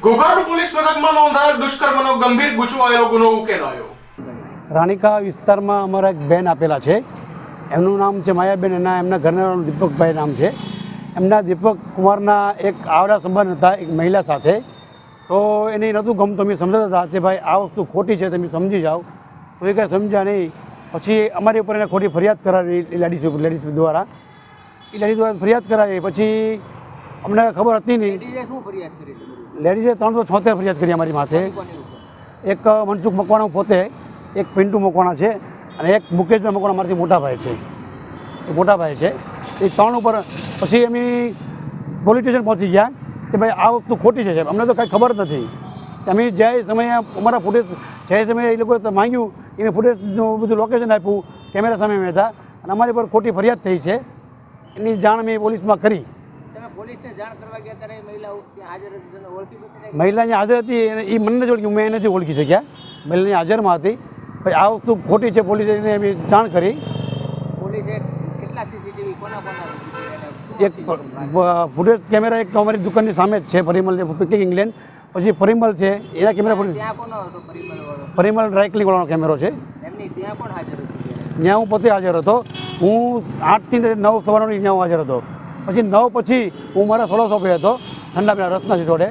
ઘોઘાડ police મથકમાં નોંધાયેલ દુષ્કર્મનો ગંભીર ગુચવાયેલો ગુનો ઉકેલાયો. રાણીકા વિસ્તારમાં અમારા એક બેન આપેલા છે. એમનું નામ છે માયાબેન એના એમના ઘરના દીપકભાઈ નામ છે. એમના દીપક કુમારના એક આવડા સંબંધ હતા એક મહિલા સાથે. તો એને નહોતું ગમતું અમે સમજાતા હતા કે ભાઈ આ વસ્તુ ખોટી છે તમે સમજી જાઓ. તો એ કાંઈ સમજ્યા નહીં. પછી અમારી ઉપર એને ખોટી ફરિયાદ કરાવી લેડીઝ લેડીઝ દ્વારા. એ લેડીઝ દ્વારા ફરિયાદ કરાવી. પછી અમને ખબર હતી નહીં. શું ફરિયાદ કરી લેડીઝે ત્રણસો છોતેર ફરિયાદ કરી અમારી માથે. એક મનસુખ મકવાણા પોતે, એક પિન્ટુ મકવાણા છે અને એક મુકેશભાઈ મકવાણા મારાથી મોટા ભાઈ છે. એ મોટા ભાઈ છે. એ ત્રણ ઉપર પછી એમની પોલીસ સ્ટેશન પહોંચી ગયા કે ભાઈ આ વસ્તુ ખોટી છે સાહેબ. અમને તો કાંઈ ખબર નથી. અમે જે સમયે અમારા ફૂટેજ, જે સમયે એ લોકોએ માંગ્યું, એને ફૂટેજનું બધું લોકેશન આપ્યું, કેમેરા સામે અમે હતા. અને અમારી પર ખોટી ફરિયાદ થઈ છે. એની જાણ મેં પોલીસમાં કરી. મહિલા હાજર હતી અહીંયા હાજર એ મને જ ઓળખી મેં એને જ ઓળખી શક્યા. મહિલાની હાજરમાં હતી. પછી આ વસ્તુ ખોટી છે પોલીસે એને એમ જાણ કરી. પોલીસે કેટલા સીસીટીવી કોના કોના એક ફૂટેજ કેમેરા એક તો અમારી દુકાનની સામે જ છે પરિમલ પિકિંગ ઇંગ્લેન્ડ. પછી પરિમલ છે એના કેમેરા પરિમલ વાળો? પરિમલ વાળાનો કેમેરો છે. ત્યાં હું પોતે હાજર હતો. હું આઠથી નવ સવારનો ત્યાં હાજર હતો. પછી નવ પછી હું મારા સોળો શોપે હતો ઠંડા પીણા રત્નાજી જોડે.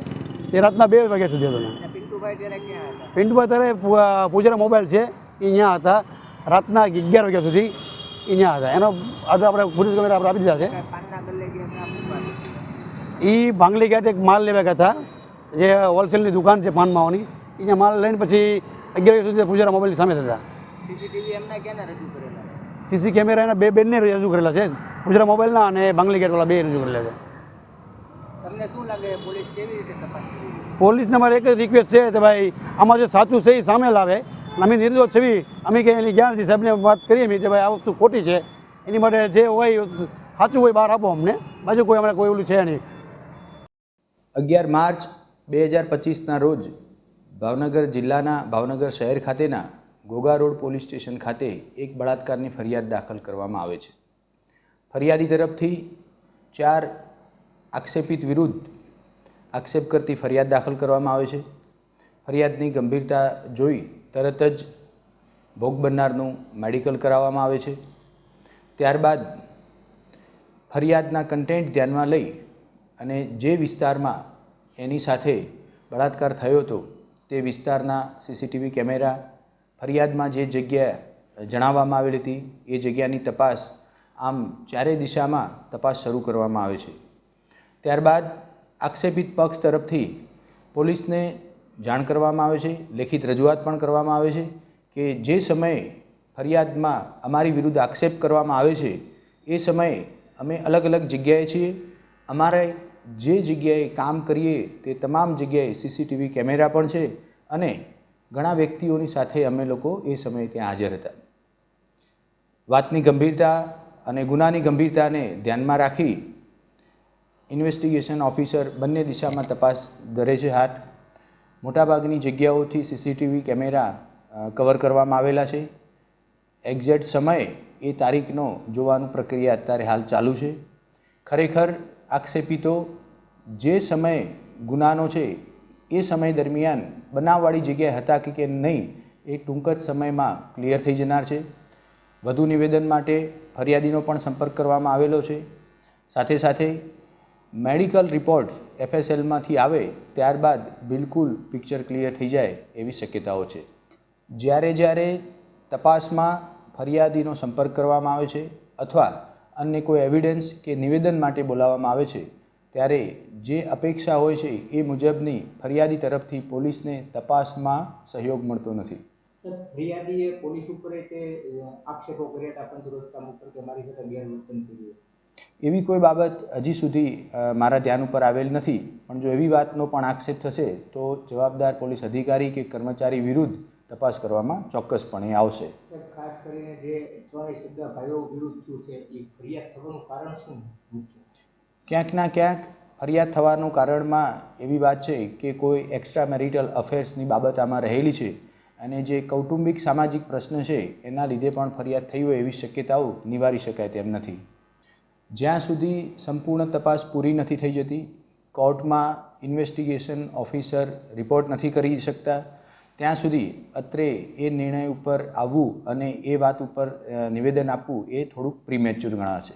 એ રાતના બે વાગ્યા સુધી હતો. ત્યાં પિન્ટુભાઈ ત્યારે ક્યાં હતા? પિન્ટુભાઈ ત્યારે પૂ- પૂજાના મોબાઈલ છે એ અહીંયા હતા. રાતના અગિયાર વાગ્યા સુધી એ અહીંયા હતા. એનો આજે આપણે પોલીસ કમિટી આપણે આપી દીધા છે? એ ભાંગલી ગેટ એક માલ લેવા ગયા હતા જે હોલસેલની દુકાન છે પાન માવાની અહીંયા માલ લઈને પછી અગિયાર વાગ્યા સુધી પૂજાના મોબાઈલની સામે હતા. સીસી કેમેરા એના બે બેનને રજૂ કરેલા છે. પૂજરા મોબાઈલના અને બાંગલી ગેટવાળા બે રજૂ કરેલા છે. તમને શું લાગે પોલીસ કેવી રીતે તપાસ કરી પોલીસને મારે એક જ રિક્વેસ્ટ છે કે ભાઈ આમાં જે સાચું છે એ સામે લાવે. અમે નિર્દોષ છવી અમે કંઈ એની નથી. સાહેબને વાત કરીએ અમે કે ભાઈ આ વસ્તુ ખોટી છે. એની માટે જે હોય સાચું હોય બહાર આપો અમને. બાજુ કોઈ અમારે કોઈ ઓલું છે નહીં. અગિયાર માર્ચ બે હજાર પચીસના રોજ ભાવનગર જિલ્લાના ભાવનગર શહેર ખાતેના ઘોઘા રોડ પોલીસ સ્ટેશન ખાતે એક બળાત્કારની ફરિયાદ દાખલ કરવામાં આવે છે. ફરિયાદી તરફથી ચાર આક્ષેપિત વિરુદ્ધ આક્ષેપ કરતી ફરિયાદ દાખલ કરવામાં આવે છે. ફરિયાદની ગંભીરતા જોઈ તરત જ ભોગ બનનારનું મેડિકલ કરાવવામાં આવે છે. ત્યારબાદ ફરિયાદના કન્ટેન્ટ ધ્યાનમાં લઈ અને જે વિસ્તારમાં એની સાથે બળાત્કાર થયો હતો તે વિસ્તારના સીસીટીવી કેમેરા, ફરિયાદમાં જે જગ્યા જણાવવામાં આવેલી હતી એ જગ્યાની તપાસ આમ ચારે દિશામાં તપાસ શરૂ કરવામાં આવે છે. ત્યારબાદ આક્ષેપિત પક્ષ તરફથી પોલીસને જાણ કરવામાં આવે છે, લેખિત રજૂઆત પણ કરવામાં આવે છે કે જે સમયે ફરિયાદમાં અમારી વિરુદ્ધ આક્ષેપ કરવામાં આવે છે, એ સમયે અમે અલગ અલગ જગ્યાએ છીએ. અમારે જે જગ્યાએ કામ કરીએ તે તમામ જગ્યાએ સીસીટીવી કેમેરા પણ છે અને ઘણા વ્યક્તિઓની સાથે અમે લોકો એ સમયે ત્યાં હાજર હતા. વાતની ગંભીરતા અને ગુનાની ગંભીરતાને ધ્યાનમાં રાખી ઇન્વેસ્ટિગેશન ઓફિસર બંને દિશામાં તપાસ ધરે છે હાથ. મોટાભાગની જગ્યાઓથી સીસીટીવી કેમેરા કવર કરવામાં આવેલા છે. એક્ઝેક્ટ સમયે એ તારીખનો જોવાનું પ્રક્રિયા અત્યારે હાલ ચાલુ છે. ખરેખર આક્ષેપિતો જે સમયે ગુનાનો છે એ સમય દરમિયાન બનાવવાળી જગ્યાએ હતા કે કે નહીં એ ટૂંક જ સમયમાં ક્લિયર થઈ જનાર છે. વધુ નિવેદન માટે ફરિયાદીનો પણ સંપર્ક કરવામાં આવેલો છે. સાથે સાથે મેડિકલ રિપોર્ટ એફએસએલમાંથી આવે ત્યારબાદ બિલકુલ પિક્ચર ક્લિયર થઈ જાય એવી શક્યતાઓ છે. જ્યારે જ્યારે તપાસમાં ફરિયાદીનો સંપર્ક કરવામાં આવે છે અથવા અન્ય કોઈ એવિડન્સ કે નિવેદન માટે બોલાવવામાં આવે છે, ત્યારે જે અપેક્ષા હોય છે એ મુજબની ફરિયાદી તરફથી પોલીસને તપાસમાં સહયોગ મળતો નથી. સર ફરિયાદીએ પોલીસ ઉપર તે આક્ષેપો કર્યા હતા પંચરોજ કામ ઉપર કે મારી સાથે ગેરવર્તન કર્યું એવી કોઈ બાબત હજી સુધી મારા ધ્યાન ઉપર આવેલ નથી. પણ જો એવી વાતનો પણ આક્ષેપ થશે તો જવાબદાર પોલીસ અધિકારી કે કર્મચારી વિરુદ્ધ તપાસ કરવામાં ચોક્કસપણે આવશે. ખાસ કરીને જે ત્રણેય સગા ભાઈઓ વિરુદ્ધ થયું છે એ ફરિયાદ થવાનું કારણ શું? ક્યાંકના ક્યાંક ના ક્યાંક ફરિયાદ થવાનું કારણમાં એવી વાત છે કે કોઈ એક્સ્ટ્રા મેરિટલ અફેર્સની બાબત આમાં રહેલી છે. અને જે કૌટુંબિક સામાજિક પ્રશ્ન છે, એના લીધે પણ ફરિયાદ થઈ હોય એવી શક્યતાઓ નિવારી શકાય તેમ નથી. જ્યાં સુધી સંપૂર્ણ તપાસ પૂરી નથી થઈ જતી, કોર્ટમાં ઇન્વેસ્ટિગેશન ઓફિસર રિપોર્ટ નથી કરી શકતા, ત્યાં સુધી અત્રે એ નિર્ણય ઉપર આવવું અને એ વાત ઉપર નિવેદન આપવું એ થોડુંક પ્રીમેચ્યોર ગણાશે.